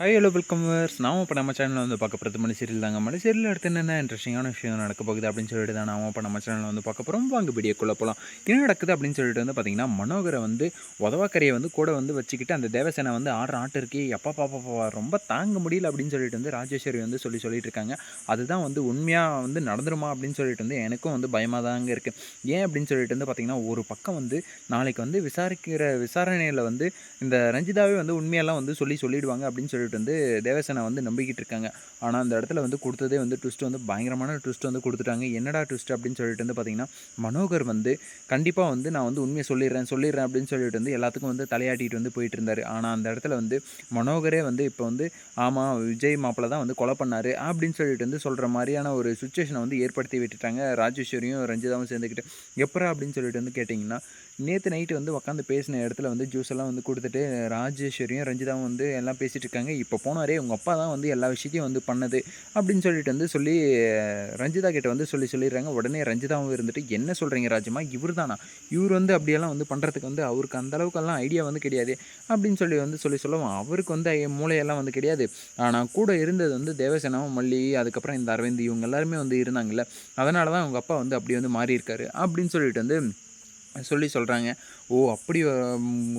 Hi hello welcome verse நாம இப்போ நம்ம சேனலில் வந்து பார்க்க போகிறது மணி தாங்க. மணி அடுத்து என்னென்ன இன்ட்ரெஸ்டிங்கான விஷயம் நடக்க போகுது அப்படின்னு சொல்லிட்டு தான் நாம இப்போ நம்ம சேனலில் வந்து பார்க்க போகிறோம் வாங்க வீடியோக்குள்ளே போகலாம் என்ன நடக்குது அப்படின்னு சொல்லிட்டு வந்து பார்த்தீங்கன்னா மனோகரை வந்து உதவாக்கரையை வந்து கூட வந்து வச்சுக்கிட்டு அந்த தேவசேனை வந்து ஆடுற ஆட்டு இருக்கே எப்பா பாப்பா ரொம்ப தாங்க முடியல அப்படின்னு சொல்லிட்டு வந்து ராஜேஸ்வரி வந்து சொல்லி சொல்லிட்டு இருக்காங்க. அதுதான் வந்து உண்மையாக வந்து நடந்துருமா அப்படின்னு சொல்லிட்டு வந்து எனக்கும் வந்து பயமாக தாங்க இருக்குது ஏன் அப்படின்னு சொல்லிட்டு வந்து பார்த்தீங்கன்னா ஒரு பக்கம் வந்து நாளைக்கு வந்து விசாரிக்கிற விசாரணையில் வந்து இந்த ரஞ்சிதாவே வந்து உண்மையெல்லாம் வந்து சொல்லி சொல்லிடுவாங்க அப்படின்னு சொல்லிட்டு வந்து தேவசேனா வந்து நம்பிக்கிட்டு இருக்காங்க. ஆனால் அந்த இடத்துல வந்து கொடுத்ததே வந்து ட்விஸ்ட் வந்து பயங்கரமான ட்விஸ்ட் வந்து கொடுத்துட்டாங்க. என்னடா ட்விஸ்ட் அப்படின்னு சொல்லிட்டு வந்து பார்த்தீங்கன்னா மனோகர் வந்து கண்டிப்பாக வந்து நான் வந்து உண்மையை சொல்லிடுறேன் சொல்லிடுறேன் அப்படின்னு சொல்லிட்டு வந்து எல்லாத்துக்கும் வந்து தலையாட்டிட்டு வந்து போயிட்டு இருந்தார். ஆனால் அந்த இடத்துல வந்து மனோகரே வந்து இப்போ வந்து ஆமாம் விஜய் மாப்பிள்ள தான் வந்து கொலை பண்ணார் அப்படின்னு சொல்லிட்டு வந்து சொல்கிற மாதிரியான ஒரு சுச்சுவேஷனை வந்து ஏற்படுத்தி விட்டுட்டாங்க. ராஜேஸ்வரியும் ரஞ்சிதாவும் சேர்ந்துக்கிட்டு எப்பரா அப்படின்னு சொல்லிட்டு வந்து கேட்டிங்கன்னா நேற்று நைட்டு வந்து உட்காந்து பேசின இடத்துல வந்து ஜூஸ் எல்லாம் வந்து கொடுத்துட்டு ராஜேஸ்வரியும் ரஞ்சிதாவும் வந்து எல்லாம் பேசிகிட்டு இருக்காங்க. இப்போ போனாரே உங்கள் அப்பா தான் வந்து எல்லா விஷயத்தையும் வந்து பண்ணது அப்படின்னு சொல்லிட்டு வந்து சொல்லி ரஞ்சிதா கிட்ட வந்து சொல்லி சொல்லிடுறாங்க. உடனே ரஞ்சிதாவும் இருந்துட்டு என்ன சொல்கிறீங்க ராஜமா இவர் தானா? இவர் வந்து அப்படியெல்லாம் வந்து பண்ணுறதுக்கு வந்து அவருக்கு அந்த அளவுக்கெல்லாம் ஐடியா வந்து கிடையாது அப்படின்னு சொல்லி வந்து சொல்லி சொல்லுவோம் அவருக்கு வந்து மூளையெல்லாம் வந்து கிடையாது. ஆனால் கூட இருந்தது வந்து தேவசேனாவும் மல்லி அதுக்கப்புறம் இந்த அரவிந்த் இவங்க எல்லாருமே வந்து இருந்தாங்கல்ல. அதனால தான் அவங்க அப்பா வந்து அப்படி வந்து மாறியிருக்காரு அப்படின்னு சொல்லிட்டு வந்து சொல்லி சொல்கிறாங்க ஓ அப்படி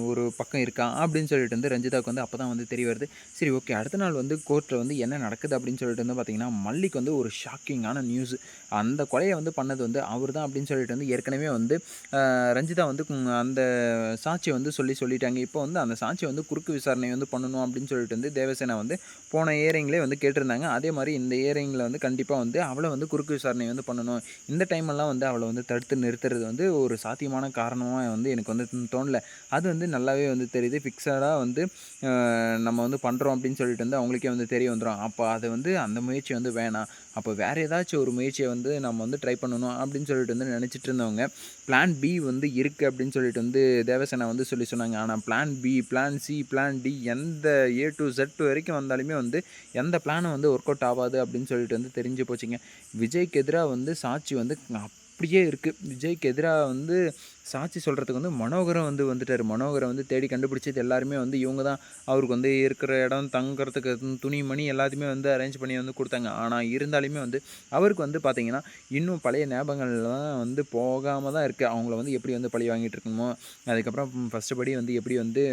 ஒரு பக்கம் இருக்கா? அப்படின்னு சொல்லிட்டு வந்து ரஞ்சிதாவுக்கு வந்து அப்போ தான் வந்து தெரிய வருது. சரி ஓகே அடுத்த நாள் வந்து கோர்ட்டில் வந்து என்ன நடக்குது அப்படின்னு சொல்லிட்டு வந்து பார்த்திங்கன்னா மல்லிக்கு வந்து ஒரு ஷாக்கிங்கான நியூஸ் அந்த கொலையை வந்து பண்ணது வந்து அவர் தான் அப்படின்னு சொல்லிட்டு வந்து ஏற்கனவே வந்து ரஞ்சிதா வந்து அந்த சாட்சியை வந்து சொல்லி சொல்லிட்டாங்க. இப்போ வந்து அந்த சாட்சியை வந்து குறுக்கு விசாரணை வந்து பண்ணணும் அப்படின்னு சொல்லிட்டு வந்து தேவசேனா வந்து போன ஏரிங்லேயே வந்து கேட்டிருந்தாங்க. அதே மாதிரி இந்த ஏரிங்கில் வந்து கண்டிப்பாக வந்து அவளை வந்து குறுக்கு விசாரணை வந்து பண்ணணும். இந்த டைமெல்லாம் வந்து அவளை வந்து தடுத்து நிறுத்துறது வந்து ஒரு சாத்தியமான காரணமாக வந்து எனக்கு வந்து தோணல. அது வந்து நல்லாவே வந்து தெரியுது. ஃபிக்ஸடாக வந்து நம்ம வந்து பண்ணுறோம் அப்படின்னு சொல்லிட்டு வந்து அவங்களுக்கே வந்து தெரிய வந்துடும் அப்போ அது வந்து அந்த முயற்சி வந்து வேணாம். அப்போ வேறு ஏதாச்சும் ஒரு முயற்சியை வந்து நம்ம வந்து ட்ரை பண்ணணும் அப்படின்னு சொல்லிட்டு வந்து நினச்சிட்டு இருந்தவங்க பிளான் பி வந்து இருக்குது அப்படின்னு சொல்லிட்டு வந்து தேவசேனா வந்து சொல்லி சொன்னாங்க. ஆனால் plan B plan C plan D எந்த ஏ டு செட் வரைக்கும் வந்தாலுமே வந்து எந்த பிளானும் வந்து ஒர்க் அவுட் ஆகாது அப்படின்னு சொல்லிட்டு வந்து தெரிஞ்சு போச்சுங்க. விஜய்க்கு எதிராக வந்து சாட்சி வந்து அப்படியே இருக்குது விஜய்க்கு எதிராக வந்து சாட்சி சொல்கிறதுக்கு வந்து மனோகரம் வந்து வந்துட்டார். மனோகரை வந்து தேடி கண்டுபிடிச்சது எல்லாருமே வந்து இவங்க தான். அவருக்கு வந்து இருக்கிற இடம் தங்குறதுக்கு துணி மணி எல்லாத்தையுமே வந்து அரேஞ்ச் பண்ணி வந்து கொடுத்தாங்க. ஆனால் இருந்தாலுமே வந்து அவருக்கு வந்து பார்த்திங்கன்னா இன்னும் பழைய ஞாபகங்கள்லாம் வந்து போகாமல் தான் இருக்குது அவங்கள வந்து எப்படி வந்து பழி வாங்கிட்டு இருக்கணுமோ அதுக்கப்புறம் ஃபஸ்ட்டு படி வந்து எப்படி வந்து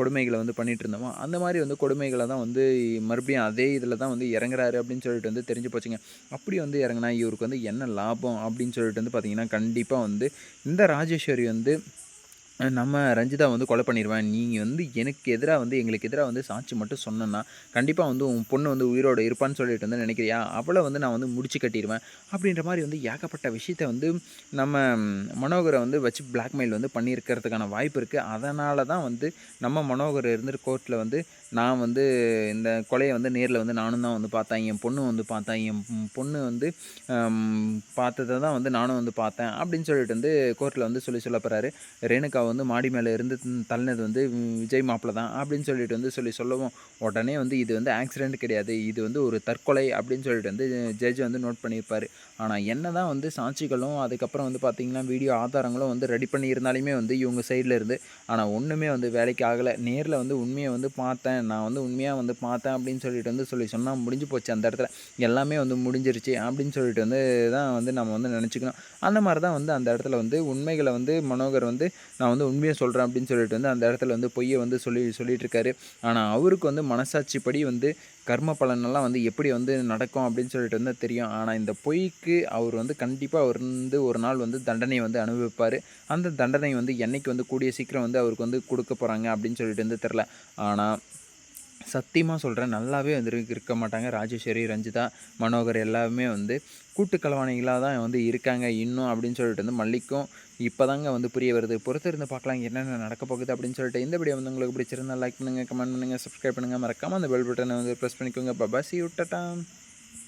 கொடுமைகளை வந்து பண்ணிகிட்டு இருந்தோமோ அந்த மாதிரி வந்து கொடுமைகளை தான் வந்து மறுபடியும் அதே இதில் தான் வந்து இறங்குறாரு அப்படின்னு சொல்லிட்டு வந்து தெரிஞ்சு போச்சுங்க. அப்படி வந்து இறங்கினா இவருக்கு வந்து என்ன லாபம் அப்படின்னு சொல்லி சொல்லிட்டு வந்து பார்த்திங்கன்னா கண்டிப்பாக வந்து இந்த ராஜேஸ்வரி வந்து நம்ம ரஞ்சிதா வந்து கொலை பண்ணிடுவேன் நீங்கள் வந்து எனக்கு எதிராக வந்து எங்களுக்கு எதிராக வந்து சாட்சி மட்டும் சொன்னேன்னா கண்டிப்பாக வந்து உன் பொண்ணு வந்து உயிரோடு இருப்பான்னு சொல்லிட்டு வந்து நினைக்கிறியா? அவளை வந்து நான் வந்து முடிச்சு கட்டிடுவேன் அப்படின்ற மாதிரி வந்து ஏகப்பட்ட விஷயத்த வந்து நம்ம மனோகரை வந்து வச்சு பிளாக்மெயில் வந்து பண்ணியிருக்கிறதுக்கான வாய்ப்பு இருக்குது அதனால தான் வந்து நம்ம மனோகர் இருந்துட்டு கோர்ட்டில் வந்து நான் வந்து இந்த கொலையை வந்து நேரில் வந்து நானும் தான் வந்து பார்த்தேன். என் பொண்ணு வந்து பார்த்தேன். என் பொண்ணு வந்து பார்த்ததை தான் வந்து நானும் வந்து பார்த்தேன். அப்படின்னு சொல்லிட்டு வந்து கோர்ட்டில் வந்து சொல்லி சொல்ல போகிறாரு ரேணுகா வந்து மாடி மேலே இருந்து தள்ளினது வந்து விஜய் மாப்பிள்ள தான் அப்படின்னு சொல்லிட்டு வந்து சொல்லி சொல்லவும் உடனே வந்து இது வந்து ஆக்சிடெண்ட் கிடையாது. இது வந்து ஒரு தற்கொலை அப்படின்னு சொல்லிட்டு வந்து ஜட்ஜ் வந்து நோட் பண்ணியிருப்பார். ஆனால் என்ன தான் வந்து சாட்சிகளும் அதுக்கப்புறம் வந்து பார்த்திங்கன்னா வீடியோ ஆதாரங்களும் வந்து ரெடி பண்ணியிருந்தாலுமே வந்து இவங்க சைடில் இருந்து ஆனால் ஒன்றுமே வந்து வேலைக்கு ஆகலை. நேரில் வந்து உண்மையை வந்து பார்த்தேன். நான் வந்து உண்மையாக வந்து பார்த்தேன் அப்படின்னு சொல்லிட்டு வந்து சொல்லி சொன்னால் முடிஞ்சு போச்சு அந்த இடத்துல. எல்லாமே வந்து முடிஞ்சிருச்சு அப்படின்னு சொல்லிட்டு வந்து தான் வந்து நம்ம வந்து நினச்சிக்கணும். அந்த மாதிரி தான் வந்து அந்த இடத்துல வந்து உண்மைகளை வந்து மனோகர் வந்து நான் வந்து உண்மையை சொல்கிறேன் அப்படின்னு சொல்லிட்டு வந்து அந்த இடத்துல வந்து பொய்யை வந்து சொல்லி சொல்லிட்டு இருக்காரு ஆனால் அவருக்கு வந்து மனசாட்சிப்படி வந்து கர்ம பலனெல்லாம் வந்து எப்படி வந்து நடக்கும் அப்படின்னு சொல்லிட்டு வந்து தெரியும். ஆனால் இந்த பொய்க்கு அவர் வந்து கண்டிப்பாக அவர் வந்து ஒரு நாள் வந்து தண்டனை வந்து அனுபவிப்பார். அந்த தண்டனை வந்து என்னைக்கு வந்து கூடிய சீக்கிரம் வந்து அவருக்கு வந்து கொடுக்க போகிறாங்க அப்படின்னு சொல்லிட்டு வந்து தெரில ஆனால் சத்தியமாக சொல்கிறேன் நல்லாவே வந்து இருக்க மாட்டாங்க. ராஜேஸ்வரி ரஞ்சிதா மனோகர் எல்லாமே வந்து கூட்டு கலவாணிகளாக தான் வந்து இருக்காங்க. இன்னும் அப்படின்னு சொல்லிட்டு வந்து மல்லிக்கும் இப்போ தாங்க வந்து புரிய வருது. பொறுத்து இருந்து பார்க்கலாம் என்னென்ன நடக்க போகுது அப்படின்னு சொல்லிட்டு. இந்த வீடியோ வந்து உங்களுக்கு பிடிச்சிருந்தா லைக் பண்ணுங்கள் கமெண்ட் பண்ணுங்கள் சப்ஸ்கிரைப் பண்ணுங்கள் மறக்காமல் அந்த பெல் பட்டனை வந்து ப்ரெஸ் பண்ணிக்கோங்க. பபாசி விட்டட்டான்